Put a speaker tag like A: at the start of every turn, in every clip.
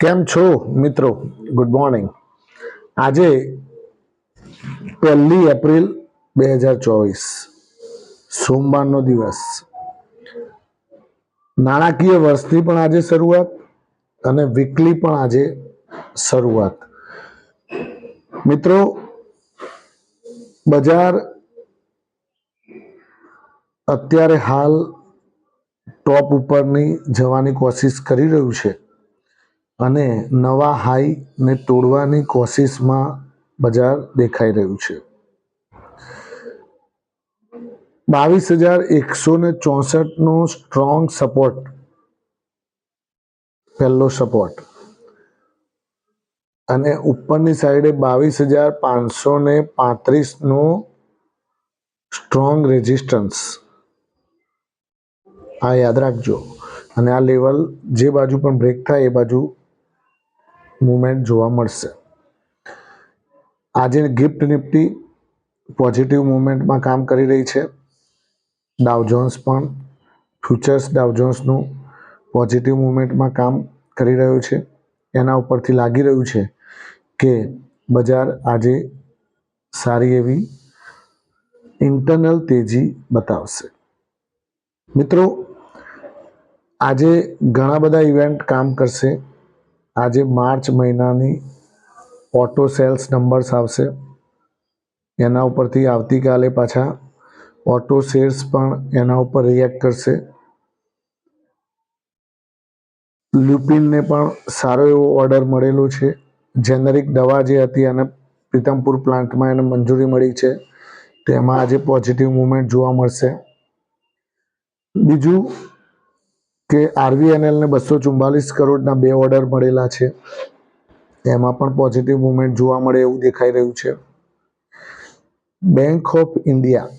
A: કેમ છો મિત્રો? ગુડ મોર્નિંગ આજે પહેલી એપ્રિલ બે હજાર ચોવીસ, સોમવારનો દિવસ. નાણાકીય વર્ષની પણ આજે શરૂઆત અને વીકલી પણ આજે શરૂઆત. મિત્રો, બજાર અત્યારે હાલ ટોપ ઉપરની જવાની કોશિશ કરી રહ્યું છે. અને નવા હાઈને તોડવાની કોશિશમાં બજાર દેખાઈ રહ્યું છે. બાવીસ હજાર એકસો ને ચોસઠ નો સ્ટ્રોંગ સપોર્ટ. પહેલો સપોર્ટ. અને ઉપરની સાઈડે બાવીસ હજાર પાંચસો ને પાંત્રીસ નો સ્ટ્રોંગ રેઝિસ્ટન્સ. આ યાદ રાખજો. અને આ લેવલ જે બાજુ પણ બ્રેક થાય એ બાજુ મુવમેન્ટ જોવા મળશે. આજે ગિફ્ટ નિફ્ટી પોઝિટિવ મુવમેન્ટમાં કામ કરી રહી છે. ડાવજોન્સ પણ, ફ્યુચર્સ ડાવજોન્સનું પોઝિટિવ મુવમેન્ટમાં કામ કરી રહ્યું છે. એના ઉપરથી લાગી રહ્યું છે કે બજાર આજે સારી એવી ઇન્ટરનલ તેજી બતાવશે. મિત્રો, આજે ઘણા બધા ઇવેન્ટ કામ કરશે. આજે માર્ચ મહિનાની ઓટો સેલ્સ નંબર્સ આવશે. એના ઉપરથી આવતીકાલે પાછા ઓટો શેર્સ પણ એના ઉપર રિએક્ટ કરશે. લ્યુપિનને પણ સારો એવો ઓર્ડર મળેલો છે. જેનરિક દવા જે હતી એને પ્રીતમપુર પ્લાન્ટમાં એને મંજૂરી મળી છે. તેમાં આજે પોઝિટિવ મુવમેન્ટ જોવા મળશે. બીજું કે આરવીએનએલને બસો ચુમ્માલીસ કરોડના બે ઓર્ડર મળેલા છે. એમાં પણ પોઝિટિવ મુવમેન્ટ જોવા મળે એવું દેખાઈ રહ્યું છે. Bank of India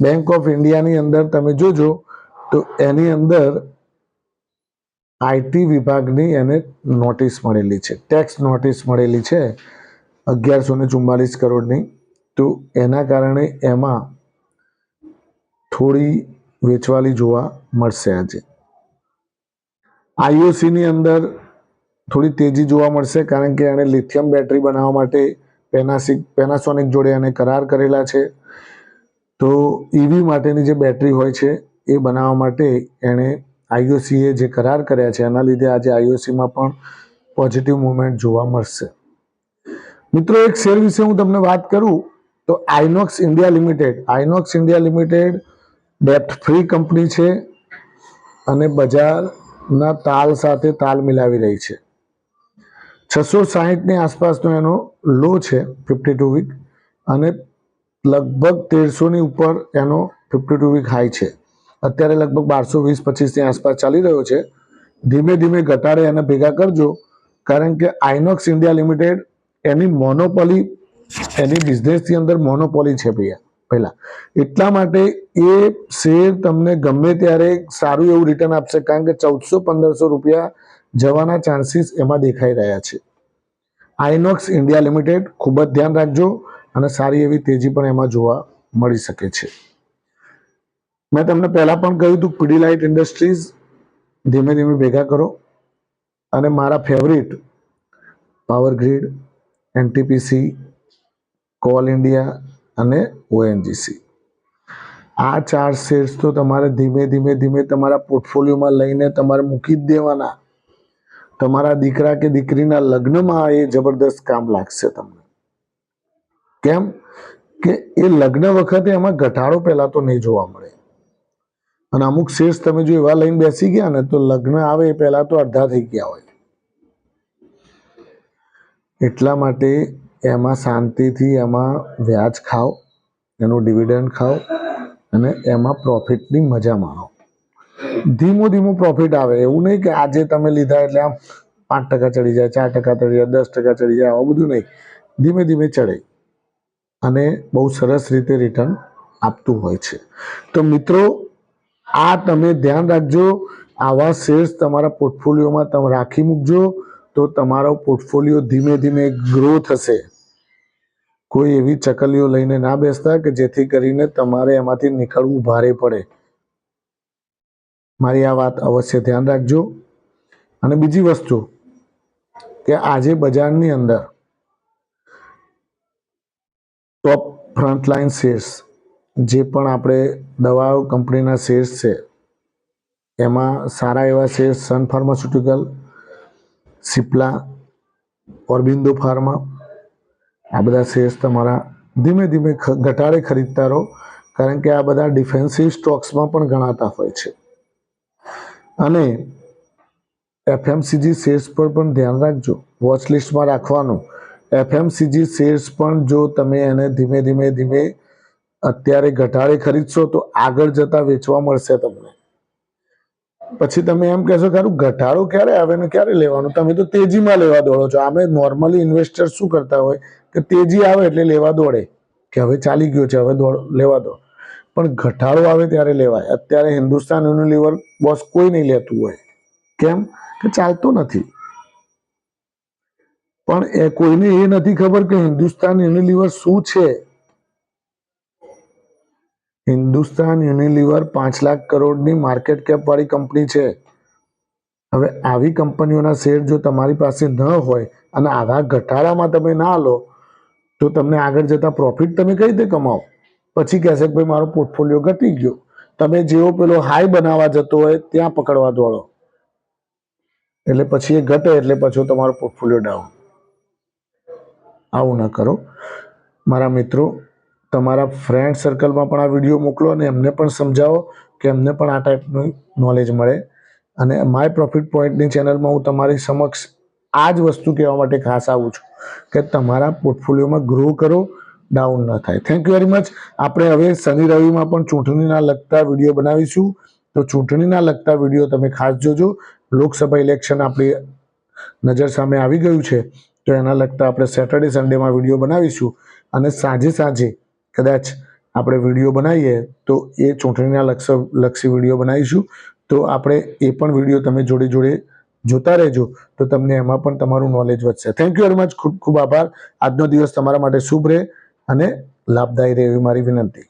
A: bank of ઇન્ડિયાની અંદર તમે જોજો તો એની અંદર આઈટી વિભાગની એને નોટિસ મળેલી છે. ટેક્સ નોટિસ મળેલી છે અગિયારસો ને ચુમ્માલીસ કરોડની. તો એના કારણે એમાં થોડી વેચવાલી જોવા મળશે આજે. આઈઓસીની અંદર થોડી તેજી જોવા મળશે કારણ કે એણે લિથિયમ બેટરી બનાવવા માટે પેનાસિક પેનાસોનિક જોડે એને કરાર કરેલા છે. તો ઈવી માટેની જે બેટરી હોય છે એ બનાવવા માટે એણે આઈઓસીએ જે કરાર કર્યા છે એના લીધે આજે આઈઓસીમાં પણ પોઝિટિવ મુવમેન્ટ જોવા મળશે. મિત્રો, એક શેર વિશે હું તમને વાત કરું તો Inox India limited. Inox India limited ડેપ્ટ free company છે અને બજારના તાલ સાથે તાલ મિલાવી રહી છે. છસો સાહીઠની આસપાસનો એનો લો છે ફિફ્ટી ટુ વીક અને લગભગ તેરસોની ઉપર એનો ફિફ્ટી ટુ વીક હાઈ છે. અત્યારે લગભગ બારસો વીસ પચીસની આસપાસ ચાલી રહ્યો છે. ધીમે ધીમે ઘટાડે એને ભેગા કરજો, કારણ કે આઇનોક્સ ઇન્ડિયા લિમિટેડ એની મોનોપોલી, એની બિઝનેસની અંદર મોનોપોલી છે ભૈયા. પહેલા. એટલા માટે એ શેર તમને ગમે ત્યારે સારું એવું રિટર્ન આપશે, કારણ કે ચૌદસો પંદરસો રૂપિયા જવાના ચાન્સીસ એમાં દેખાઈ રહ્યા છે. આઇનોક્સ ઇન્ડિયા લિમિટેડ ખૂબ જ ધ્યાન રાખજો અને સારી એવી તેજી પણ એમાં જોવા મળી શકે છે. મેં તમને પહેલાં પણ કહ્યું હતું પીડીલાઇટ ઇન્ડસ્ટ્રીઝ ધીમે ધીમે ભેગા કરો. અને મારા favourite power grid NTPC coal India અને ઓએનજીસી આ ચાર શેર્સ તો તમારે ધીમે ધીમે ધીમે તમારા પોર્ટફોલિયોમાં લઈને તમારે મૂકી જ દેવાના. તમારા દીકરા કે દીકરીના લગ્નમાં એ જબરદસ્ત કામ લાગશે તમને. કેમ? કે એ લગ્ન વખતે એમાં ઘટાડો પહેલા તો નહીં જોવા મળે. અને અમુક શેર્સ તમે જો એવા લઈને બેસી ગયા ને તો લગ્ન આવે એ પહેલા તો અડધા થઈ ગયા હોય. એટલા માટે એમાં શાંતિથી એમાં વ્યાજ ખાઓ, એનું ડિવિડન્ડ ખાઓ અને એમાં પ્રોફિટની મજા માણો. ધીમું ધીમું પ્રોફિટ આવે. એવું નહીં કે આજે તમે લીધા એટલે આમ પાંચ ટકા ચડી જાય, ચાર ટકા ચડી જાય, દસ ટકા ચડી જાય, આવું બધું નહીં. ધીમે ધીમે ચડે. અને બહુ સરસ રીતે રિટર્ન આપતું હોય છે. તો મિત્રો, આ તમે ધ્યાન રાખજો. આવા શેર્સ તમારા પોર્ટફોલિયોમાં તમે રાખી મૂકજો. તો તમારો પોર્ટફોલિયો ધીમે ધીમે ગ્રો થશે. કોઈ એવી ચકલીઓ લઈને ના બેસતા કે જેથી કરીને તમારે એમાંથી નીકળવું ભારે પડે. મારી આ વાત અવશ્ય ધ્યાન રાખજો. અને બીજી વસ્તુ કે આજે બજારની અંદર ટોપ ફ્રન્ટલાઇન શેર્સ જે પણ આપણે દવાઓ કંપનીના શેર્સ છે, એમાં સારા એવા shares Sun pharmaceutical Cipla, Aurobindo pharma, આ બધા શેર્સ તમારા ધીમે ધીમે ઘટાડે ખરીદતા રહો, કારણ કે આ બધા ડિફેન્સિવ સ્ટોક્સમાં પણ ગણાતા હોય છે. અને એફએમસીજી શેર્સ પર પણ ધ્યાન રાખજો વોચ લિસ્ટમાં રાખવાનું. એફએમસીજી શેર્સ પણ જો તમે એને ધીમે ધીમે ધીમે અત્યારે ઘટાડે ખરીદશો તો આગળ જતા વેચવા મળશે તમને. પછી તમે એમ કહેશો કે ઘટાડો ક્યારે આવે ને ક્યારે લેવાનું? તમે તો તેજીમાં લેવા દોડો છો. અમે નોર્મલી ઇન્વેસ્ટર શું કરતા હોય? કે તેજી આવે એટલે લેવા દોડે. કે હવે ચાલી ગયો છે, હવે દોડ, લેવા દો. પણ ઘટાડો આવે ત્યારે લેવાય. અત્યારે હિન્દુસ્તાન યુનિલિવર બોસ કોઈ નહીં લેતું હોય. કેમ? કે ચાલતો નથી. પણ એ કોઈને એ નથી ખબર કે હિન્દુસ્તાન યુનિલિવર શું છે? હિન્દુસ્તાન યુનિલિવર પાંચ લાખ કરોડની માર્કેટ કેપ વાળી કંપની છે. હવે આવી કંપનીઓના શેર જો તમારી પાસે ન હોય અને આવા ઘટાડામાં તમે ના લો, તો તમને આગળ જતા પ્રોફિટ તમે કઈ રીતે કમાવો? પછી કહેશે કે ભાઈ, મારો પોર્ટફોલિયો ઘટી ગયો. તમે જેવો પેલો હાઈ બનાવવા જતો હોય, ત્યાં પકડવા દોડો. એટલે પછી એ ઘટે, એટલે પછી તમારો પોર્ટફોલિયો ડાઉન આવું ન કરો. મારા મિત્રો તમારા ફ્રેન્ડ સર્કલમાં પણ આ વીડિયો મોકલો અને એમને પણ સમજાવો કે એમને પણ આ ટાઈપનું નોલેજ મળે. અને માય પ્રોફિટ પોઈન્ટની ચેનલમાં હું તમારી સમક્ષ આ જ વસ્તુ કહેવા માટે ખાસ આવું છું કે તમારા પોર્ટફોલિયોમાં ગ્રો કરો ડાઉન ન થાય. થેન્ક યુ વેરી મચ આપણે હવે શનિ રવિમાં પણ ચૂંટણીના લગતા વીડિયો બનાવીશું. તો ચૂંટણીના લગતા વીડિયો તમે ખાસ જોજો. લોકસભા ઇલેક્શન આપણી નજર સામે આવી ગયું છે. તો એના લગતા આપણે સેટરડે સન્ડેમાં વીડિયો બનાવીશું. અને સાંજે સાંજે કદાચ આપણે વીડિયો બનાવીએ તો એ ચૂંટણીના લક્ષ, લક્ષી વીડિયો બનાવીશું. તો આપણે એ પણ વીડિયો તમે જોડે જોડે જોતા રહેજો. તો તમને એમાં પણ તમારું નોલેજ વધશે. થેન્ક યુ વેરી મચ ખૂબ ખૂબ આભાર. આજનો દિવસ તમારા માટે શુભ રહે અને લાભદાયી રહે એવી મારી વિનંતી.